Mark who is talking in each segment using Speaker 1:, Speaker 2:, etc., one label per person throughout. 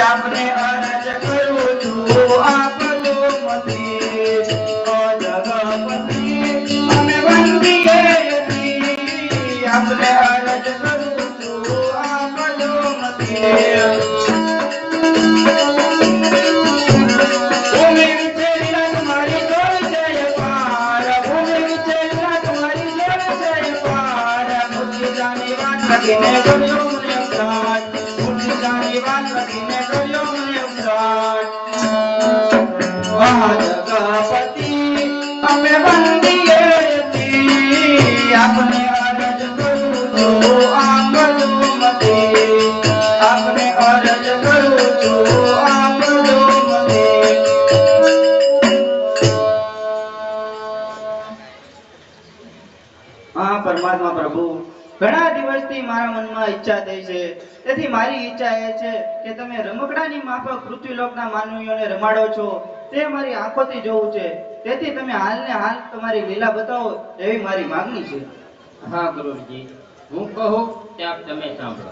Speaker 1: આપને અરજ કરું છું આપજો મતી જગપતિ અમે વંદીએ આપને અરજ કરું. છું આપજો મતી ભૂમિ વિચેલા તેથી મારી ઈચ્છા એ છે કે તમે રમકડાની માફક પૃથ્વીલોકના માનવીઓને રમાડો છો. તે મારી આંખોથી જોવું છે. તેથી તમે હાલને હાલ તમારી લીલા બતાવો એવી મારી માંગણી છે.
Speaker 2: હા, ગુરુજી. હું કહું ત્યાં તમે સાંભળો.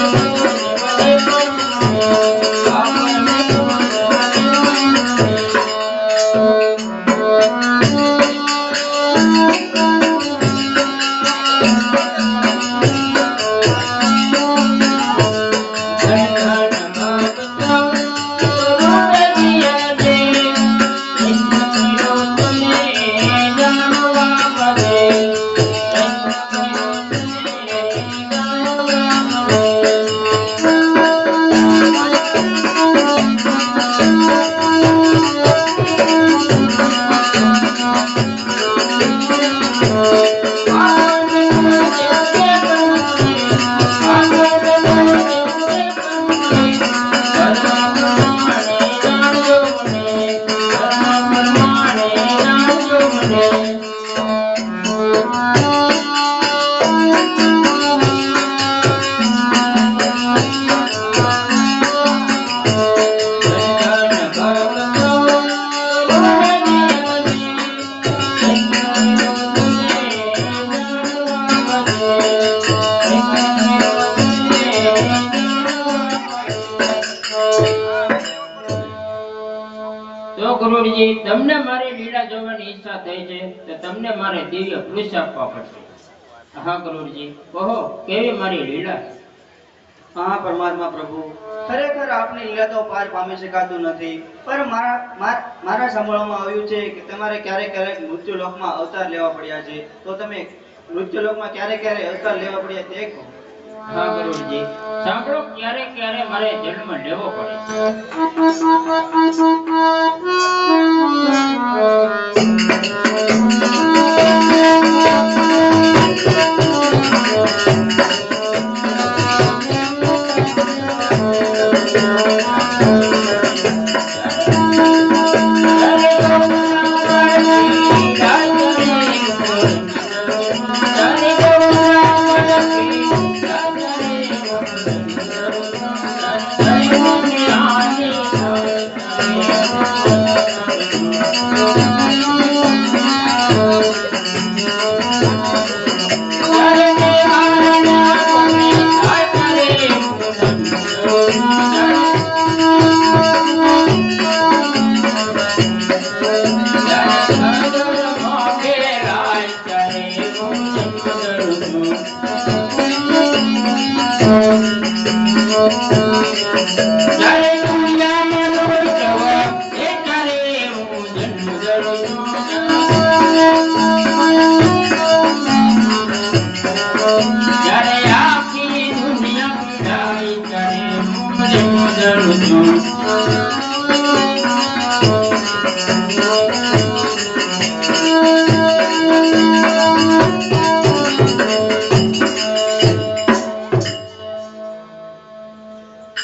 Speaker 1: બહુ સારું.
Speaker 2: મારે આપવા પડશે. હા કરોડજી કહો કેવી મારી લીલા?
Speaker 1: હા પરમાત્મા પ્રભુ. ખરેખર આપની લીલા તો પાર પામી શકાતું નથી પણ મારા મારા સાંભળવામાં આવ્યું છે કે તમારે ક્યારેક ક્યારેક મૃત્યુલોકમાં અવતાર લેવા પડ્યા છે. તો તમે મૃત્યુ ક્યારેક ક્યારે ક્યારે અવતાર લેવા પડ્યા તે કહો.
Speaker 2: હા ગુરુજી. સાંભળો ક્યારે ક્યારે મારે જન્મ લેવો પડે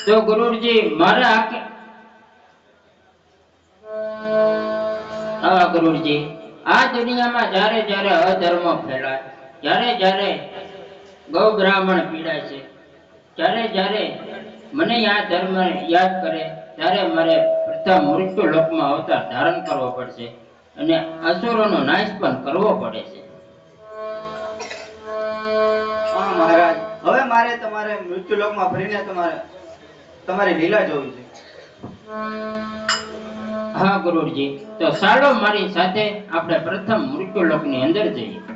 Speaker 2: તો ગુરુજી, મારા હા, ગુરુજી. આ દુનિયામાં જ્યારે જ્યારે અધર્મ ફેલાય, જ્યારે જ્યારે ગૌ બ્રાહ્મણ પીડાય છે, જ્યારે જ્યારે મને આ ધર્મ યાદ કરે ત્યારે મારે પ્રથમ મૃત્યુ લોકમાં અવતાર ધારણ કરવો પડશે અને અસુરોનો નાશ પણ કરવો પડે છે.
Speaker 1: મહારાજ. હવે મારે તમારે મૃત્યુલોકમાં ફરીને તમારે તમારી લીલા જોવી છે.
Speaker 2: હા ગુરુજી. તો ચાલો મારી સાથે આપણે પ્રથમ મૃત્યુ લોકની અંદર જઈએ.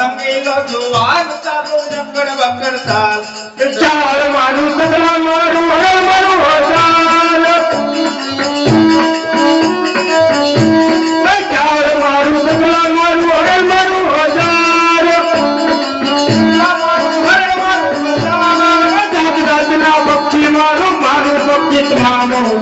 Speaker 1: रंगीलो जुवान बकर चालू यकड़ बकर
Speaker 3: साल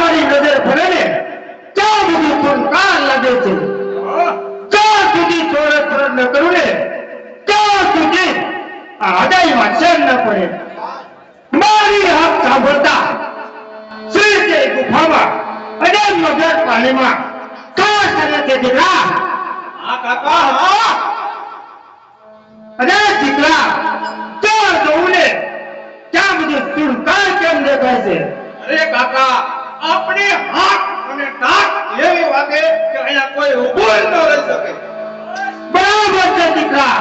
Speaker 3: મારી
Speaker 4: નજર પડે. ને ત્યાં ગુફામાં પાણીમાં ખાસ અને તે દીકરા
Speaker 1: હા કાકા હા.
Speaker 4: અરે દીકરા ચાર જવું ને ત્યાં બધું ટૂંકાર કેમ દેખાય છે?
Speaker 1: અરે કાકા આપણે હાથ અને ટાક એવી વાગે કે અહીંયા કોઈ ઊભો જ ન રહી શકે.
Speaker 4: બરાબર છે દીકરા.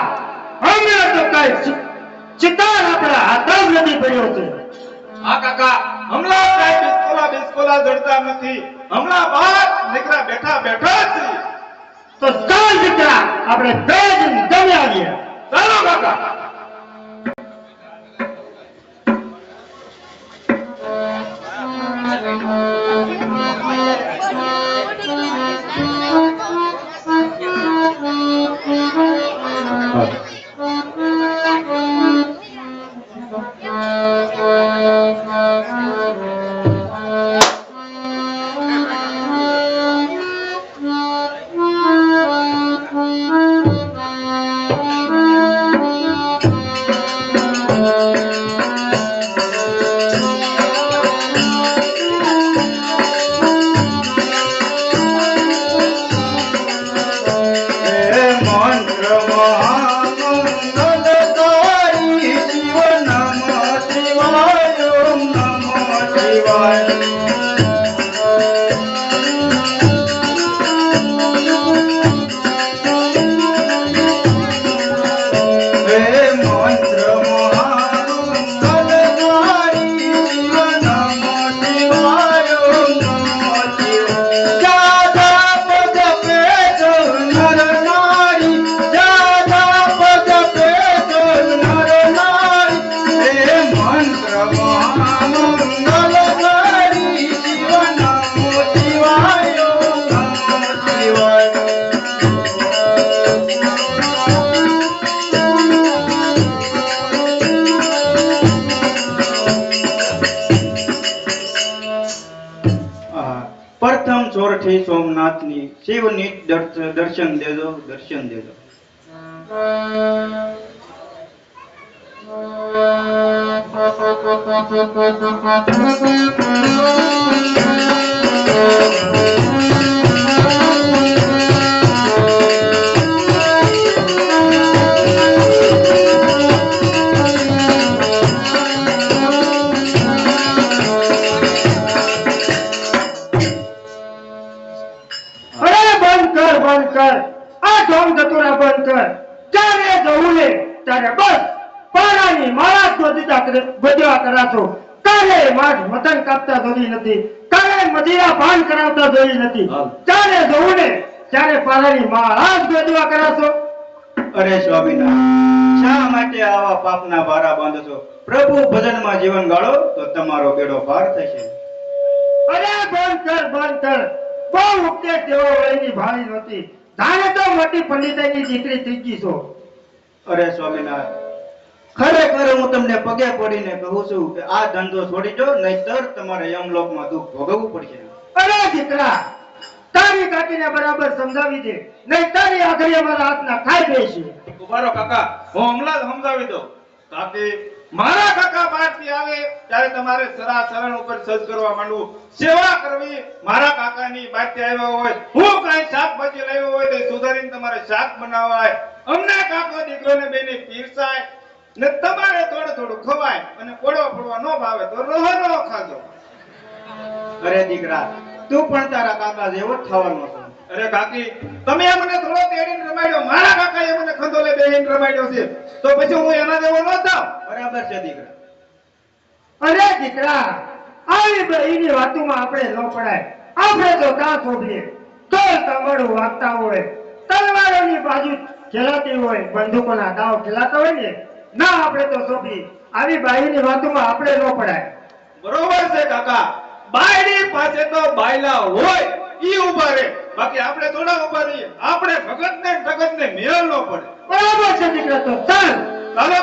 Speaker 4: હમણાં તો કઈ ચિતાર આપણા હાથ જ નથી પડ્યો છે.
Speaker 1: હા કાકા હમણાં કઈ બિસ્કોલા બિસ્કોલા જડતા નથી. હમણાં બાપ દીકરા બેઠા બેઠા જ
Speaker 4: તો ચાલ દીકરા આપણે બે દિન જમી આવીએ.
Speaker 1: ચાલો કાકા સોમનાથની શિવની દર્શન દેજો દર્શન દેજો.
Speaker 4: અરે માળા જ બધવા કરાશો
Speaker 1: અરે સ્વામિનારાયણ, શા માટે આવા પાપના ભારા બાંધશો? પ્રભુ ભજનમાં જીવન ગાળો તો તમારો બેડો પાર થશે.
Speaker 4: અરે ભણતર ભણતર બહુ ઉપદેશ દેવો વળીની ભાળી નહોતી. તારે તો મોટી પંડિતાઈની દીકરી થઈ ગઈ છો.
Speaker 1: અરે સ્વામિનારાયણ, ખરેખર હું તમને પગે પડીને કહું છું કે આ ધંધો છોડી દો, નહીતર તમારે યમલોકમાં દુઃખ ભોગવવું પડશે.
Speaker 4: અરે દીકરા તારી કાકીને બરાબર સમજાવી દે. નહીં તારી આખરી અમારા હાથના ખાઈ બેસી.
Speaker 5: ઉભારો કાકા હું હમણાં જ સમજાવી દઉં. કાકી મારા કાકા બહારથી આવે ત્યારે તમારે સરા ઉપર સજ કરવા માંડવું સેવા કરવી મારા કાકાની બહારથી આવ્યા હોય હું કાંઈ શાકભાજી લાવ્યો હોય તો સુધારીને તમારે શાક બનાવાય. અમને કાકો દીકરોને બેને પીરસાય ને તમારે થોડું થોડું ખવાય અને કોડો પડવા ન ભાવે તો રહો રહો ખાજો.
Speaker 1: અરે દીકરા તું પણ તારા કાકા જેવો થવાનો છે
Speaker 5: અરે કાકી તમે મને થોડો તેડીને રમાડ્યો. મારા કાકાએ મને ખંદોલે બેહીને રમાડ્યો છે. તો પછી હું એના જેવો ન થાવ
Speaker 1: બરાબર છે દીકરા.
Speaker 4: અરે દીકરા આવી બહીની વાતોમાં આપણે ન પડાય. આપણે તો તા થોભીએ. તો તમારું વાગતા હોય. તલવારોની બાજુ ખેલાતી હોય બંદૂકોના દાવ ખેલાતા હોય ને ના આપણે તો શોભી આવી બાઈની વાતોમાં આપણે ન પડાય.
Speaker 5: બરોબર છે કાકા. બાયડી પાસે તો બાયલા હોય ઈ ઊભા રહે બાકી આપણે થોડા ઊભા રહીએ આપણે ભગત ને જગત ને મેળ નો પડે
Speaker 4: બરાબર છે દીકરા તો ચાલ
Speaker 5: ચાલો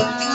Speaker 4: હાલો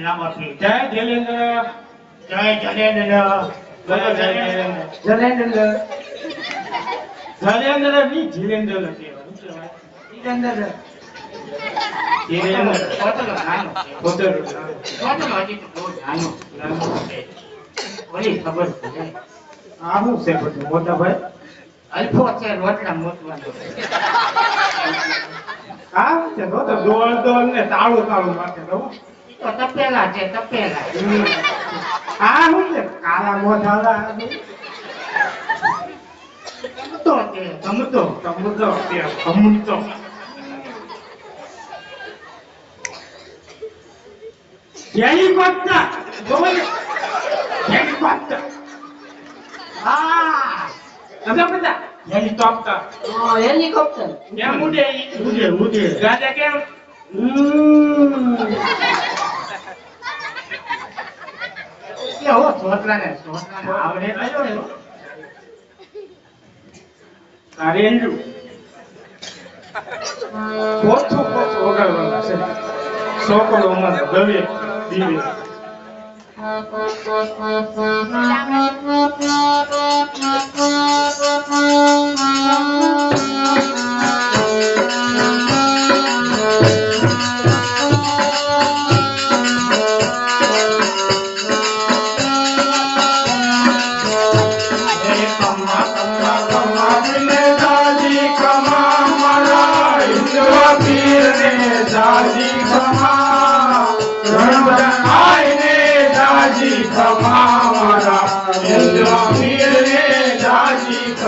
Speaker 6: લામાપી જય
Speaker 7: જલેન્દ્ર
Speaker 6: જય જનેન્દ્ર
Speaker 7: જલેન્દ્રની જીલેન્દ્ર કહેવાનું કહેવાય. જીલેન્દ્ર જીલેન્દ્ર
Speaker 6: પોતાનો નાનો છે. પોતાનો હજી તો નાનો છે. ઓલી ખબર છે.
Speaker 7: આ શું છે બધું? મોટા ભાઈ?
Speaker 6: અલ્ફો છે રોટલા
Speaker 7: શું છે? તો તો દોડ દોડ ને તાળું તાળું માથે તો
Speaker 6: તો તપેલા છે તપેલા.
Speaker 7: આ શું છે? કાળા મોઢાળા
Speaker 6: તો તે
Speaker 7: સમુદ્ર સમુદ્ર તે સમુદ્ર હેલિકોપ્ટર જોવે હેલિકોપ્ટર
Speaker 6: હા
Speaker 7: સમજા બધા હેલિકોપ્ટર
Speaker 8: હેલિકોપ્ટર
Speaker 7: કેમ ઉડે?
Speaker 6: ઉડે ઉડે
Speaker 7: રાજા કેમ
Speaker 6: કે હો છોકરાને છોકરાને આવડે કયો એવો?
Speaker 7: કારેલું પોછું પોછું વગાડવાના છે સોકડોમાં દવે દીવે કમા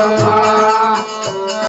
Speaker 7: કમા મારા